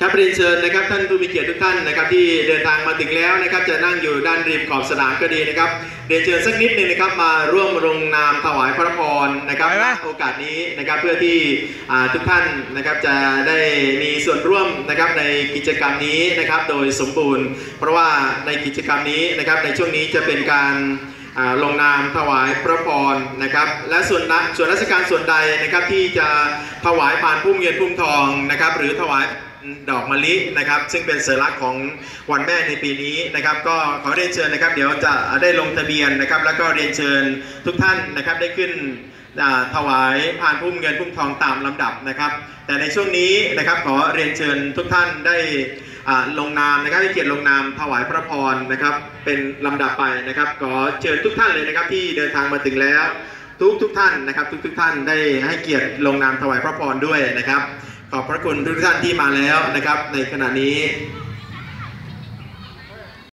ครับเรียนเชิญนะครับท่านผู้มีเกียรติทุกท่านนะครับที่เดินทางมาถึงแล้วนะครับจะนั่งอยู่ด้านริมขอบสนามก็ดีนะครับเรียนเชิญสักนิดหนึ่งนะครับมาร่วมลงนามถวายพระพรนะครับไปไหมณโอกาสนี้นะครับเพื่อที่อ่าทุกท่านนะครับจะได้มีส่วนร่วมนะครับในกิจกรรมนี้นะครับโดยสมบูรณ์ เพราะว่าในกิจกรรมนี้นะครับในช่วงนี้จะเป็นการอ่า ลงนามถวายพระพรนะครับและส่วนนะส่วนราชการส่วนใดนะครับที่จะถวายผ่านพุ่มเงินพุ่มทองนะครับหรือถวายดอกมะลินะครับซึ่งเป็นสัญลักษณ์ของวันแม่ในปีนี้นะครับ ก็ขอเรียนเชิญนะครับ เดี๋ยวจะได้ลงทะเบียนนะครับ แล้วก็เรียนเชิญทุกท่านนะครับได้ขึ้นถวายผ่านพุ่มเงินพุ่มทองตามลำดับนะครับ แต่ในช่วงนี้นะครับขอเรียนเชิญทุกท่านได้ ลงนามนะครับให้เกียรติลงนามถวายพระพรนะครับ เป็นลำดับไปนะครับขอเชิญทุกท่านเลยนะครับ ที่เดินทางมาถึงแล้ว ทุกทุกท่านนะครับ ทุกทุกท่านได้ให้เกียรติลงนามถวายพระพรด้วยนะครับ ขอบพระคุณทุกท่านที่มาแล้วนะครับ ในขณะนี้